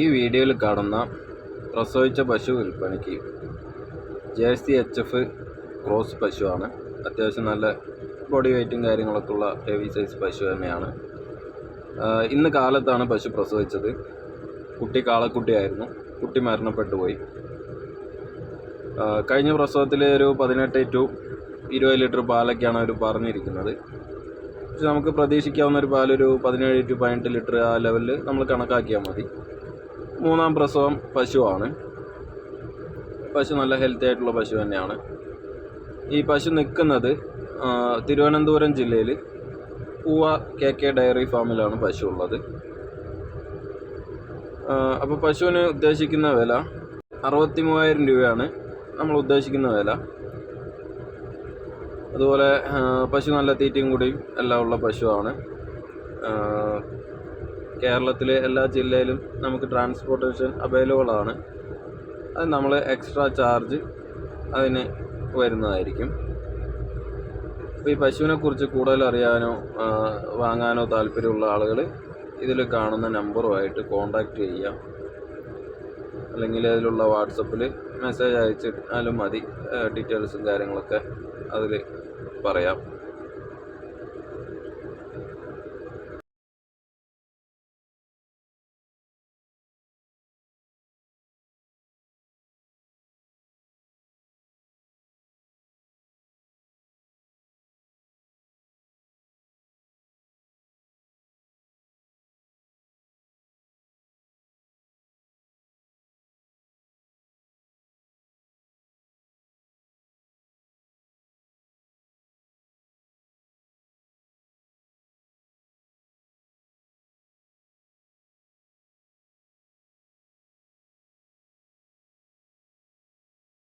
ഈ വീഡിയോയിൽ കാണുന്ന പ്രസവിച്ച പശു വിൽപ്പനയ്ക്ക് ജേഴ്സി എച്ച് എഫ് ക്രോസ് പശുവാണ്. അത്യാവശ്യം നല്ല ബോഡി വെയ്റ്റും കാര്യങ്ങളൊക്കെ ഉള്ള ഹെവി സൈസ് പശു തന്നെയാണ്. ഇന്ന് കാലത്താണ് പശു പ്രസവിച്ചത്. കുട്ടി കാളക്കുട്ടിയായിരുന്നു. കുട്ടി മരണപ്പെട്ടു പോയി. കഴിഞ്ഞ പ്രസവത്തിൽ ഒരു പതിനെട്ട് ടു ഇരുപത് ലിറ്റർ പാലൊക്കെയാണ് അവർ പറഞ്ഞിരിക്കുന്നത്. പക്ഷെ നമുക്ക് പ്രതീക്ഷിക്കാവുന്ന ഒരു പാലൊരു പതിനേഴ് ടു പതിനെട്ട് ലിറ്റർ ആ ലെവലിൽ നമ്മൾ കണക്കാക്കിയാൽ മതി. മൂന്നാം പ്രസവം പശുവാണ്. പശു നല്ല ഹെൽത്തി ആയിട്ടുള്ള പശു തന്നെയാണ്. ഈ പശു നിൽക്കുന്നത് തിരുവനന്തപുരം ജില്ലയിൽ പൂവ കെ കെ ഡയറി ഫാമിലാണ് പശു ഉള്ളത്. അപ്പോൾ പശുവിന് ഉദ്ദേശിക്കുന്ന വില അറുപത്തി മൂവായിരം രൂപയാണ്. നമ്മൾ ഉദ്ദേശിക്കുന്ന വില. അതുപോലെ പശു നല്ല തീറ്റയും കൂടിയും എല്ലാം ഉള്ള പശുവാണ്. കേരളത്തിലെ എല്ലാ ജില്ലയിലും നമുക്ക് ട്രാൻസ്പോർട്ടേഷൻ അവൈലബിൾ ആണ്. അത് നമ്മൾ എക്സ്ട്രാ ചാർജ് അതിന് വരുന്നതായിരിക്കും. അപ്പോൾ ഈ പശുവിനെ കുറിച്ച് കൂടുതൽ അറിയാനോ വാങ്ങാനോ താല്പര്യമുള്ള ആളുകൾ ഇതിൽ കാണുന്ന നമ്പറുമായിട്ട് കോണ്ടാക്ട് ചെയ്യാം അല്ലെങ്കിൽ അതിലുള്ള വാട്സപ്പിൽ മെസ്സേജ് അയച്ചിട്ടാലും മതി ഡീറ്റെയിൽസും കാര്യങ്ങളൊക്കെ അതിൽ പറയാം.